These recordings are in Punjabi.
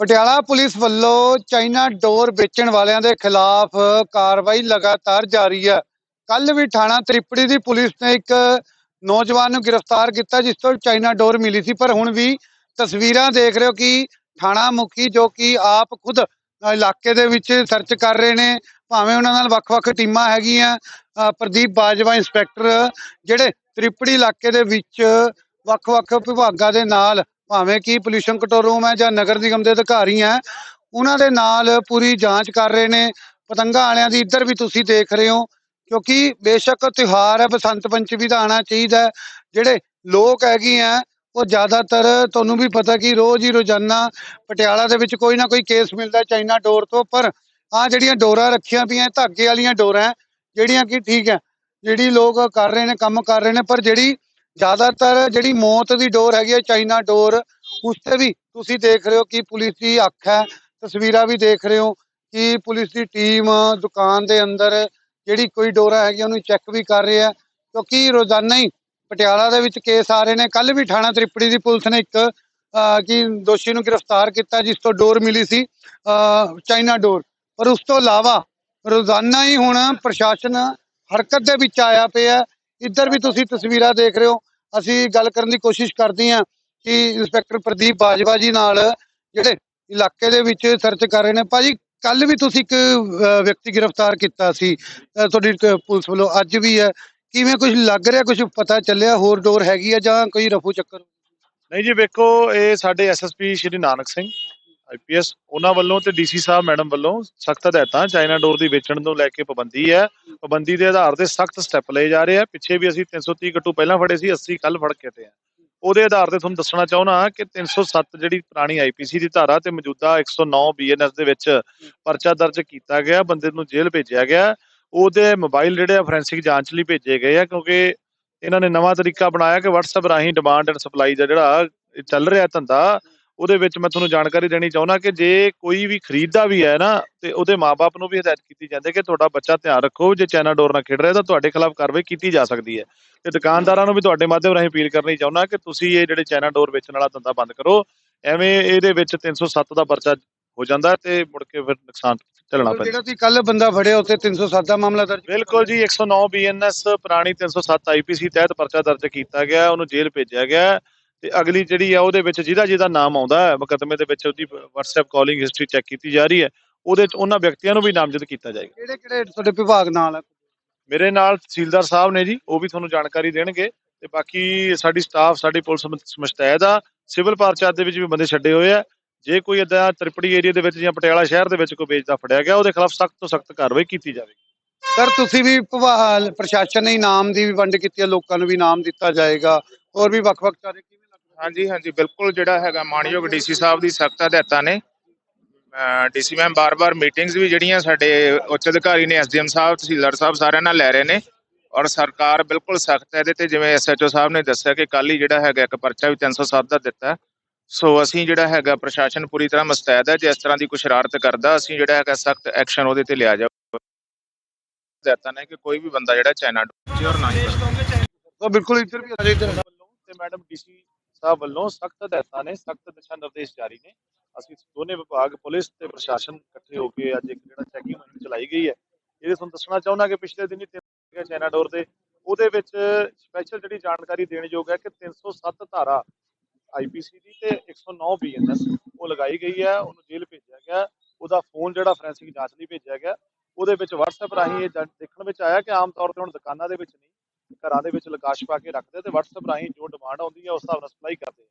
ਪਟਿਆਲਾ ਪੁਲਿਸ ਵੱਲੋਂ ਚਾਈਨਾ ਡੋਰ ਵੇਚਣ ਵਾਲਿਆਂ ਦੇ ਖਿਲਾਫ ਕਾਰਵਾਈ ਲਗਾਤਾਰ ਜਾਰੀ ਹੈ। ਕੱਲ ਵੀ ਥਾਣਾ ਤ੍ਰਿਪੜੀ ਦੀ ਪੁਲਿਸ ਨੇ ਇੱਕ ਨੌਜਵਾਨ ਨੂੰ ਗ੍ਰਿਫਤਾਰ ਕੀਤਾ, ਜਿਸ ਤੋਂ ਚਾਈਨਾ ਡੋਰ ਮਿਲੀ ਸੀ। ਪਰ ਹੁਣ ਵੀ ਤਸਵੀਰਾਂ ਦੇਖ ਰਹੇ ਹੋ ਕਿ ਥਾਣਾ ਮੁਖੀ ਜੋ ਕਿ ਆਪ ਖੁਦ ਇਲਾਕੇ ਦੇ ਵਿੱਚ ਸਰਚ ਕਰ ਰਹੇ ਨੇ, ਭਾਵੇਂ ਉਹਨਾਂ ਨਾਲ ਵੱਖ-ਵੱਖ ਟੀਮਾਂ ਹੈਗੀਆਂ ਪ੍ਰਦੀਪ ਬਾਜਵਾ, ਇੰਸਪੈਕਟਰ, ਜਿਹੜੇ ਤ੍ਰਿਪੜੀ ਇਲਾਕੇ ਦੇ ਵਿੱਚ ਵੱਖ-ਵੱਖ ਵਿਭਾਗਾਂ ਦੇ ਨਾਲ ਭਾਵੇਂ ਕਿ ਪੋਲੂਸ਼ਨ ਕੰਟਰੋਲ ਰੂਮ ਹੈ ਜਾਂ ਨਗਰ ਨਿਗਮ ਦੇ ਅਧਿਕਾਰੀ ਹੈ, ਉਹਨਾਂ ਦੇ ਨਾਲ ਪੂਰੀ ਜਾਂਚ ਕਰ ਰਹੇ ਨੇ। ਪਤੰਗਾ ਵਾਲਿਆਂ ਦੀ ਇੱਧਰ ਵੀ ਤੁਸੀਂ ਦੇਖ ਰਹੇ ਹੋ, ਕਿਉਂਕਿ ਬੇਸ਼ੱਕ ਤਿਉਹਾਰ ਹੈ, ਬਸੰਤ ਪੰਚਮੀ ਦਾ ਆਣਾ ਚਾਹੀਦਾ ਜਿਹੜੇ ਲੋਕ ਹੈਗੇ ਆ, ਉਹ ਜ਼ਿਆਦਾਤਰ ਤੁਹਾਨੂੰ ਵੀ ਪਤਾ ਕਿ ਰੋਜ਼ ਹੀ ਰੋਜ਼ਾਨਾ ਪਟਿਆਲਾ ਦੇ ਵਿੱਚ ਕੋਈ ਨਾ ਕੋਈ ਕੇਸ ਮਿਲਦਾ ਚਾਈਨਾ ਡੋਰ ਤੋਂ, ਪਰ ਆ ਜਿਹੜੀਆਂ ਡੋਰਾਂ ਰੱਖੀਆਂ ਪਈਆਂ ਧਾਗੇ ਵਾਲੀਆਂ ਡੋਰਾਂ, ਜਿਹੜੀਆਂ ਕਿ ਠੀਕ ਹੈ, ਜਿਹੜੀ ਲੋਕ ਕਰ ਰਹੇ ਨੇ, ਕੰਮ ਕਰ ਰਹੇ ਨੇ, ਪਰ ਜਿਹੜੀ ਜ਼ਿਆਦਾਤਰ ਜਿਹੜੀ ਮੌਤ ਦੀ ਡੋਰ ਹੈਗੀ ਹੈ ਚਾਈਨਾ ਡੋਰ ਉਸ ਤੇ ਵੀ ਤੁਸੀਂ ਦੇਖ ਰਹੇ ਹੋ ਕਿ ਪੁਲਿਸ ਦੀ ਅੱਖ ਹੈ ਤਸਵੀਰਾਂ ਵੀ ਦੇਖ ਰਹੇ ਹੋ ਕਿ ਪੁਲਿਸ ਦੀ ਟੀਮ ਦੁਕਾਨ ਦੇ ਅੰਦਰ ਜਿਹੜੀ ਕੋਈ ਡੋਰਾ ਹੈਗੀ ਉਹਨੂੰ ਚੈੱਕ ਵੀ ਕਰ ਰਹੀ ਹੈ ਕਿਉਂਕਿ ਰੋਜ਼ਾਨਾ ਹੀ ਪਟਿਆਲਾ ਦੇ ਵਿੱਚ ਕੇਸ ਆ ਰਹੇ ਨੇ। ਕੱਲ ਵੀ ਥਾਣਾ ਤ੍ਰਿਪੜੀ ਦੀ ਪੁਲਿਸ ਨੇ ਇੱਕ ਅਹ, ਕਿ ਦੋਸ਼ੀ ਨੂੰ ਗ੍ਰਿਫਤਾਰ ਕੀਤਾ ਜਿਸ ਤੋਂ ਡੋਰ ਮਿਲੀ ਸੀ ਅਹ, ਚਾਈਨਾ ਡੋਰ। ਪਰ ਉਸ ਤੋਂ ਇਲਾਵਾ ਰੋਜ਼ਾਨਾ ਹੀ ਹੁਣ ਪ੍ਰਸ਼ਾਸਨ ਹਰਕਤ ਦੇ ਵਿੱਚ ਆਇਆ ਪਿਆ ਇੱਧਰ ਵੀ ਤੁਸੀਂ ਤਸਵੀਰਾਂ ਦੇਖ ਰਹੇ ਹੋ, ਅਸੀਂ ਗੱਲ ਕਰਨ ਦੀ ਕੋਸ਼ਿਸ਼ ਕਰਦੇ ਹਾਂ ਕਿ ਇੰਸਪੈਕਟਰ ਪ੍ਰਦੀਪ ਬਾਜਵਾ ਜੀ ਨਾਲ ਜਿਹੜੇ ਇਲਾਕੇ ਦੇ ਵਿੱਚ ਸਰਚ ਕਰ ਰਹੇ ਨੇ। ਭਾਜੀ ਕੱਲ ਵੀ ਤੁਸੀਂ ਇੱਕ ਵਿਅਕਤੀ ਗ੍ਰਿਫਤਾਰ ਕੀਤਾ ਸੀ ਤੁਹਾਡੀ ਪੁਲਿਸ ਵੱਲੋਂ। ਅੱਜ ਵੀ ਹੈ। ਕਿਵੇਂ ਕੁਝ ਲੱਗ ਰਿਹਾ ਕੁਝ ਪਤਾ ਚੱਲਿਆ, ਹੋਰ ਡੋਰ ਹੈਗੀ ਆ ਜਾਂ ਕੋਈ ਰਫੂ ਚੱਕਰ? ਨਹੀਂ ਜੀ, ਵੇਖੋ, ਇਹ ਸਾਡੇ ਐਸਐਸਪੀ ਸ਼੍ਰੀ ਨਾਨਕ ਸਿੰਘ। ਆਈਪੀਐਸ ਉਹਨਾਂ ਵੱਲੋਂ ਤੇ ਡੀਸੀ ਸਾਹਿਬ ਮੈਡਮ ਵੱਲੋਂ ਸਖਤ ਹਦਾਇਤਾਂ ਚਾਈਨਾ ਡੋਰ ਦੀ ਵੇਚਣ ਨੂੰ ਲੈ ਕੇ ਪਾਬੰਦੀ ਹੈ। ਪਾਬੰਦੀ ਦੇ ਆਧਾਰ ਤੇ ਸਖਤ ਸਟੈਪ ਲਏ ਜਾ ਰਹੇ ਆ। ਪਿੱਛੇ ਵੀ ਅਸੀਂ 330 ਗੱਟੂ ਪਹਿਲਾਂ ਫੜੇ ਸੀ 80 ਕੱਲ ਫੜ ਕੇ ਤੇ ਆ। ਉਹਦੇ ਆਧਾਰ ਤੇ ਤੁਹਾਨੂੰ ਦੱਸਣਾ ਚਾਹੁੰਦਾ ਕਿ 307 ਜਿਹੜੀ ਪੁਰਾਣੀ ਆਈਪੀਸੀ ਦੀ ਧਾਰਾ ਤੇ ਮੌਜੂਦਾ 109 ਬੀਐਨਐਸ ਦੇ ਵਿੱਚ ਪਰਚਾ ਦਰਜ ਕੀਤਾ ਗਿਆ, ਬੰਦੇ ਨੂੰ ਜੇਲ੍ਹ ਭੇਜਿਆ ਗਿਆ। ਉਹਦੇ ਮੋਬਾਈਲ ਜਿਹੜੇ ਆ ਫੋਰੈਂਸਿਕ ਜਾਂਚ ਲਈ ਭੇਜੇ ਗਏ ਆ ਕਿਉਂਕਿ ਇਹਨਾਂ ਨੇ ਨਵਾਂ ਤਰੀਕਾ ਬਣਾਇਆ ਕਿ WhatsApp ਰਾਹੀਂ ਡਿਮਾਂਡ ਐਂਡ ਸਪਲਾਈ ਦਾ ਜਿਹੜਾ ਚੱਲ ਰਿਹਾ ਧੰਦਾ ਉਹਦੇ ਵਿੱਚ ਮੈਂ ਤੁਹਾਨੂੰ ਜਾਣਕਾਰੀ ਦੇਣੀ ਚਾਹੁੰਦਾ ਕਿ ਜੇ ਕੋਈ ਵੀ ਖਰੀਦਦਾ ਵੀ ਹੈ ਨਾ ਤੇ ਉਹਦੇ ਮਾਪੇ ਨੂੰ ਵੀ ਹਦਾਇਤ ਕੀਤੀ ਜਾਂਦੀ ਹੈ ਕਿ ਤੁਹਾਡਾ ਬੱਚਾ ਧਿਆਨ ਰੱਖੋ ਜੇ ਚਾਈਨਾ ਡੋਰ ਨਾਲ ਖੇਡ ਰਿਹਾ ਤਾਂ ਤੁਹਾਡੇ ਖਿਲਾਫ ਕਾਰਵਾਈ ਕੀਤੀ ਜਾ ਸਕਦੀ ਹੈ। ਤੇ ਦੁਕਾਨਦਾਰਾਂ ਨੂੰ ਵੀ ਤੁਹਾਡੇ ਮਾਧਿਅਮ ਰਾਹੀਂ ਅਪੀਲ ਕਰਨੀ ਚਾਹੁੰਦਾ ਕਿ ਤੁਸੀਂ ਇਹ ਜਿਹੜੇ ਚਾਈਨਾ ਡੋਰ ਵੇਚਣ ਵਾਲਾ ਧੰਦਾ ਬੰਦ ਕਰੋ ਐਵੇਂ ਇਹਦੇ ਵਿੱਚ 307 ਦਾ ਪਰਚਾ ਹੋ ਜਾਂਦਾ ਤੇ ਮੁੜ ਕੇ ਫਿਰ ਨੁਕਸਾਨ ਝੱਲਣਾ ਪੈਂਦਾ। ਜਿਹੜਾ ਤੁਸੀਂ ਕੱਲ ਬੰਦਾ ਫੜਿਆ ਉੱਥੇ 307 ਦਾ ਮਾਮਲਾ ਦਰਜ ਬਿਲਕੁਲ ਜੀ 109 ਬੀਐਨਐਸ ਪੁਰਾਣੀ 307 ਆਈਪੀਸੀ ਤਹਿਤ ਪਰਚਾ ਦਰਜ ਕੀਤਾ ਗਿਆ ਉਹਨੂੰ ਜੇਲ੍ਹ ਭੇਜਿਆ ਗਿਆ। ਤੇ ਅਗਲੀ ਜਿਹੜੀ ਆ ਉਹਦੇ ਵਿੱਚ ਜਿਹਦਾ ਜਿਹਦਾ ਨਾਮ ਆਉਂਦਾ ਹੈ ਮੁਕੱਦਮੇ ਦੇ ਵਿੱਚ ਉਹਦੀ WhatsApp ਕਾਲਿੰਗ ਹਿਸਟਰੀ ਚੈੱਕ ਕੀਤੀ ਜਾ ਰਹੀ ਹੈ ਉਹਦੇ ਚ ਉਹਨਾਂ ਵਿਅਕਤੀਆਂ ਨੂੰ ਵੀ ਨਾਮਜ਼ਦ ਕੀਤਾ ਜਾਏਗਾ। ਕਿਹੜੇ ਕਿਹੜੇ ਤੁਹਾਡੇ ਵਿਭਾਗ ਨਾਲ ਹੈ ਮੇਰੇ ਨਾਲ ਤਹਿਸੀਲਦਾਰ ਸਾਹਿਬ ਨੇ ਜੀ ਉਹ ਵੀ ਤੁਹਾਨੂੰ ਜਾਣਕਾਰੀ ਦੇਣਗੇ। ਤੇ ਬਾਕੀ ਸਾਡੀ ਸਟਾਫ ਸਾਡੀ ਪੁਲਿਸ ਮ- ਮੁਸ਼ਤੈਦ ਆ ਸਿਵਲ ਪਰਚਾ ਦੇ ਵਿੱਚ ਵੀ ਬੰਦੇ ਛੱਡੇ ਹੋਏ ਆ। ਜੇ ਕੋਈ ਏਦਾਂ ਤ੍ਰਿਪੜੀ ਏਰੀਆ ਦੇ ਵਿੱਚ ਜਾਂ ਪਟਿਆਲਾ ਸ਼ਹਿਰ ਦੇ ਵਿੱਚ ਕੋਈ ਵੇਚਦਾ ਫੜਿਆ ਗਿਆ ਉਹਦੇ ਖਿਲਾਫ ਸਖਤ ਤੋਂ ਸਖਤ ਕਾਰਵਾਈ ਕੀਤੀ ਜਾਵੇਗੀ। ਸਰ ਤੁਸੀਂ ਵੀ ਪ੍ਰਸ਼ਾਸਨ ਨੇ ਇਨਾਮ ਦੀ ਵੀ ਵੰਡ ਕੀਤੀ ਹੈ ਲੋਕਾਂ ਨੂੰ ਵੀ ਇਨਾਮ ਦਿੱਤਾ ਜਾਏਗਾ। ਹੋਰ ਵੀ ਵੱਖ-ਵੱਖ ਚਾਰੇ ਕਿਵੇਂ ਲੱਗ ਰਿਹਾ ਹਾਂਜੀ ਹਾਂਜੀ ਬਿਲਕੁਲ ਜਿਹੜਾ ਹੈਗਾ ਮਾਨਯੋਗ ਡੀਸੀ ਸਾਹਿਬ ਦੀ ਸਖਤ ਹਦਾਇਤਾਂ ਨੇ ਡੀਸੀ ਮੈਮ ਬਾਰ-ਬਾਰ ਮੀਟਿੰਗਸ ਵੀ ਜਿਹੜੀਆਂ ਸਾਡੇ ਉੱਚ ਅਧਿਕਾਰੀ ਨੇ ਐਸਡੀਐਮ ਸਾਹਿਬ ਤਹਿਸੀਲਦਾਰ ਸਾਹਿਬ ਸਾਰਿਆਂ ਨਾਲ ਲੈ ਰਹੇ ਨੇ ਔਰ ਸਰਕਾਰ ਬਿਲਕੁਲ ਸਖਤ ਹੈ ਇਹਦੇ ਤੇ ਜਿਵੇਂ ਐਸਐਚਓ ਸਾਹਿਬ ਨੇ ਦੱਸਿਆ ਕਿ ਕੱਲ ਹੀ ਜਿਹੜਾ ਹੈਗਾ ਇੱਕ ਪਰਚਾ ਵੀ 307 ਦਾ ਦਿੱਤਾ। ਸੋ ਅਸੀਂ ਜਿਹੜਾ ਹੈਗਾ ਪ੍ਰਸ਼ਾਸਨ ਪੂਰੀ ਤਰ੍ਹਾਂ ਮੁਸਤੈਦ ਹੈ ਜੇ ਇਸ ਤਰ੍ਹਾਂ ਦੀ ਕੋਈ ਸ਼ਰਾਰਤ ਕਰਦਾ ਅਸੀਂ ਜਿਹੜਾ ਹੈਗਾ ਸਖਤ ਐਕਸ਼ਨ ਉਹਦੇ ਤੇ ਲਿਆ ਜਾਊਗਾ ਹਦਾਇਤਾਂ ਨੇ ਕਿ ਕੋਈ ਵੀ ਬੰਦਾ ਜਿਹੜਾ ਚਾਈਨਾ ਡੋਰ ਨਾ ਹੀ। ਤਾਂ ਬਿਲਕੁਲ ਇੱਧਰ ਵੀ ਵੱਲੋਂ ਤੇ ਮੈਡਮ ਡੀਸੀ ਸਾਹਿਬ ਵੱਲੋਂ ਸਖਤ ਹਦਾਇਤਾਂ ਨੇ, ਸਖਤ ਦਿਸ਼ਾ ਨਿਰਦੇਸ਼ ਜਾਰੀ ਨੇ। ਅਸੀਂ ਦੋਨੇ ਵਿਭਾਗ, ਪੁਲਿਸ ਤੇ ਪ੍ਰਸ਼ਾਸਨ ਇਕੱਠੇ ਹੋ ਕੇ ਅੱਜ ਇੱਕ ਜਿਹੜਾ ਚੈਕਿੰਗ ਮੁਹਿੰਮ ਚਲਾਈ ਗਈ ਹੈ। ਇਹਦੇ ਤੁਹਾਨੂੰ ਦੱਸਣਾ ਚਾਹੁੰਦਾ ਕਿ ਪਿਛਲੇ ਦਿਨੀ ਤੇ ਚਾਈਨਾ ਡੋਰ ਦੇ ਉਹਦੇ ਵਿੱਚ ਸਪੈਸ਼ਲ ਜਿਹੜੀ ਜਾਣਕਾਰੀ ਦੇਣ ਯੋਗ ਹੈ ਕਿ 307 ਧਾਰਾ ਆਈਪੀਸੀ ਦੀ ਤੇ 109 ਬੀਐਨਐਸ ਉਹ ਲਗਾਈ ਗਈ ਹੈ, ਉਹਨੂੰ ਜੇਲ੍ਹ ਭੇਜਿਆ ਗਿਆ। ਉਹਦਾ ਫੋਨ ਜਿਹੜਾ ਫੋਰੈਂਸਿਕ ਜਾਂਚ ਲਈ ਭੇਜਿਆ ਗਿਆ। ਉਹਦੇ ਵਿੱਚ WhatsApp ਰਾਹੀਂ ਇਹ ਦੇਖਣ ਵਿੱਚ ਆਇਆ ਕਿ ਆਮ ਤੌਰ ਤੇ ਹੁਣ ਦੁਕਾਨਾਂ ਦੇ ਵਿੱਚ ਨਹੀਂ। ਘਰਾਂ ਦੇ ਵਿੱਚ ਲਕਾਸ਼ ਪਾ ਕੇ ਰੱਖਦੇ ਤੇ WhatsApp ਰਾਹੀਂ ਜੋ ਡਿਮਾਂਡ ਆਉਂਦੀ ਹੈ ਉਸ ਹਿਸਾਬ ਨਾਲ ਸਪਲਾਈ ਕਰਦੇ ਆ।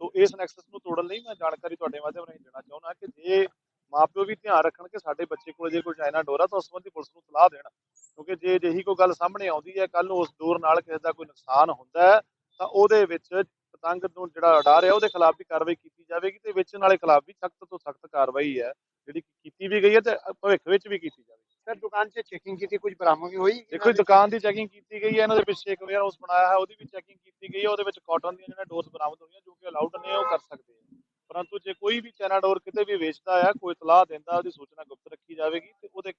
ਤੋ ਇਸ ਨੈਕਸਸ ਨੂੰ ਤੋੜਨ ਲਈ ਮੈਂ ਜਾਣਕਾਰੀ ਤੁਹਾਡੇ ਮਾਧਿਅਮ ਰਾਹੀਂ ਦੇਣਾ ਚਾਹੁੰਦਾ ਕਿ ਜੇ ਮਾਪਿਓ ਵੀ ਧਿਆਨ ਰੱਖਣ ਕਿ ਸਾਡੇ ਬੱਚੇ ਕੋਲ ਜੇ ਕੋਈ ਚਾਈਨਾ ਡੋਰ, ਤਾਂ ਉਸ ਸੰਬੰਧੀ ਪੁਲਿਸ ਨੂੰ ਸਲਾਹ ਦੇਣ। ਕਿਉਂਕਿ ਜੇ ਅਜਿਹੀ ਕੋਈ ਗੱਲ ਸਾਹਮਣੇ ਆਉਂਦੀ ਹੈ ਕੱਲ ਨੂੰ ਉਸ ਡੋਰ ਨਾਲ ਕਿਸੇ ਦਾ ਕੋਈ ਨੁਕਸਾਨ ਹੁੰਦਾ ਹੈ, ਤਾਂ ਉਹਦੇ ਵਿੱਚ ਪਤੰਗ ਨੂੰ ਜਿਹੜਾ ਉਡਾ ਹੈ ਉਹਦੇ ਖਿਲਾਫ ਵੀ ਕਾਰਵਾਈ ਕੀਤੀ ਜਾਵੇਗੀ ਤੇ ਵੇਚਣ ਵਾਲੇ ਖਿਲਾਫ ਵੀ ਸਖਤ ਤੋਂ ਸਖਤ ਕਾਰਵਾਈ ਹੈ, ਜਿਹੜੀ ਕੀਤੀ ਵੀ ਗਈ ਹੈ ਤੇ ਭਵਿੱਖ ਵਿੱਚ ਵੀ ਕੀਤੀ ਜਾਵੇ ਸਰ ਦੁਕਾਨ 'ਚ ਚੈਕਿੰਗ ਕੀਤੀ, ਕੁਝ ਬਰਾਮਦ ਹੋਈ? ਦੇਖੋ ਦੁਕਾਨ ਦੀ ਚੈਕਿੰਗ ਕੀਤੀ ਗਈ ਹੈ, ਇਹਨਾਂ ਦੇ ਪਿੱਛੇ ਇੱਕ ਵੇਅਰ ਹਾਊਸ ਬਣਾਇਆ ਹੈ, ਉਹਦੀ ਵੀ ਚੈਕਿੰਗ ਕੀਤੀ ਗਈ ਹੈ, ਉਹਦੇ ਵਿੱਚ ਕਾਟਨ ਦੀਆਂ ਜਿਹੜੀਆਂ ਡੋਰਸ ਬਰਾਮਦ ਹੋਈਆਂ, ਜੋ ਕਿ ਅਲਾਉਡ ਨੇ, ਉਹ ਕਰ ਸਕਦੇ ਆ। ਪਰੰਤੂ ਜੇ ਕੋਈ ਵੀ ਚੈਨਾ ਡੋਰ ਕਿਤੇ ਵੀ ਵੇਚਦਾ ਹੈ ਕੋਈ ਇਤਲਾਹ ਦਿੰਦਾ, ਉਹਦੀ ਸੂਚਨਾ ਗੁਪਤ ਰੱਖੀ ਜਾਵੇਗੀ ਤੇ ਉਹਦੇ,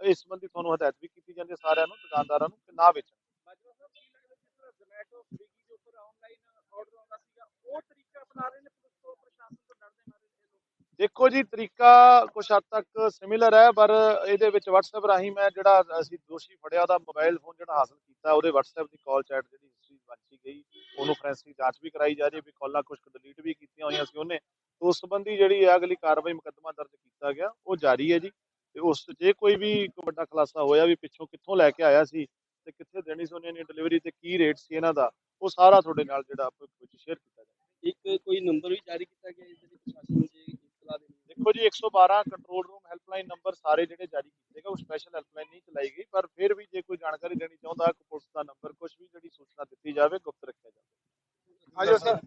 ਇਸ ਸੰਬੰਧੀ ਤੁਹਾਨੂੰ ਹਦਾਇਤ ਵੀ ਕੀਤੀ ਜਾਂਦੀ ਹੈ ਸਾਰਿਆਂ ਨੂੰ, ਦੁਕਾਨਦਾਰਾਂ ਨੂੰ, ਕਿ ਨਾ ਵੇਚਣ ਜ਼ੋਮੈਟੋ ਸਵੀਗੀ ਦੇ ਉੱਪਰ ਆਨਲਾਈਨ ਆਰਡਰ ਆਉਂਦਾ ਸੀਗਾ ਉਹ ਤਰੀਕਾ ਅਪਣਾ ਰਹੇ ਨੇ ਪੁਲਿਸ ਤੋਂ ਪ੍ਰਸ਼ਾਸਨ ਤੋਂ ਡਰਦੇ ਮਾਰੇ ਇਹ ਲੋਕ ਦੇਖੋ ਜੀ ਤਰੀਕਾ ਕੁਛ ਹੱਦ ਤੱਕ ਸਿਮਿਲਰ ਹੈ, ਪਰ ਇਹਦੇ ਵਿੱਚ WhatsApp ਰਾਹੀਂ ਮੈਂ ਜਿਹੜਾ ਅਸੀਂ ਦੋਸ਼ੀ ਫੜਿਆ ਉਹਦਾ ਮੋਬਾਈਲ ਫੋਨ ਜਿਹੜਾ ਹਾਸਲ ਕੀਤਾ, ਉਹਦੇ WhatsApp ਦੀ ਕਾਲ ਚੈਟ ਜਿਹੜੀ ਹਿਸਟਰੀ ਵਾਂਚੀ ਗਈ, ਉਹਨੂੰ ਫੋਰੈਂਸਿਕ ਜਾਂਚ ਵੀ ਕਰਾਈ ਜਾ ਰਹੀ ਹੈ ਵੀ ਕਾਲਾਂ ਕੁਝ ਡਿਲੀਟ ਵੀ ਕੀਤੀਆਂ ਹੋਈਆਂ ਸੀ ਉਹਨੇ ਉਸ ਸੰਬੰਧੀ ਜਿਹੜੀ ਹੈ ਅਗਲੀ ਕਾਰਵਾਈ ਮੁਕੱਦਮਾ ਦਰਜ ਕੀਤਾ ਗਿਆ, ਉਹ ਜਾਰੀ ਹੈ ਜੀ, ਤੇ ਉਸ ਜੇ ਕੋਈ ਵੀ ਵੱਡਾ ਖੁਲਾਸਾ ਹੋਇਆ ਵੀ ਪਿੱਛੋਂ ਕਿੱਥੋਂ ਲੈ ਕੇ ਆਇਆ ਸੀ, ਤੇ ਕਿੱਥੇ ਦੇਣੀ ਸੀ ਉਹਨੇ ਡਿਲੀਵਰੀ ਤੇ ਕੀ ਰੇਟ ਸੀ ਇਹਨਾਂ ਦਾ, ਉਹ ਸਾਰਾ ਤੁਹਾਡੇ ਨਾਲ ਜਿਹੜਾ ਵਿੱਚ ਸ਼ੇਅਰ ਕੀਤਾ ਜਾਵੇ ਇੱਕ ਕੋਈ ਨੰਬਰ ਵੀ ਜਾਰੀ ਕੀਤਾ ਗਿਆ ਇਸ ਦੇ ਪ੍ਰਸ਼ਾਸਨ ਦੇਖੋ ਜੀ 112 ਕੰਟਰੋਲ ਰੂਮ ਹੈਲਪਲਾਈਨ ਨੰਬਰ ਸਾਰੇ ਜਿਹੜੇ ਜਾਰੀ ਕੀਤੇ ਗਏ, ਉਹ ਸਪੈਸ਼ਲ ਹੈਲਪਲਾਈਨ ਨਹੀਂ ਚਲਾਈ ਗਈ, ਪਰ ਫਿਰ ਵੀ ਜੇ ਕੋਈ ਜਾਣਕਾਰੀ ਦੇਣੀ ਚਾਹੁੰਦਾ ਪੁਲਿਸ ਦਾ ਨੰਬਰ ਕੁਝ ਵੀ ਜਿਹੜੀ ਸੂਚਨਾ ਦਿੱਤੀ ਜਾਵੇ, ਗੁਪਤ ਰੱਖਿਆ ਜਾਵੇ। ਆਜੋ ਸਰ।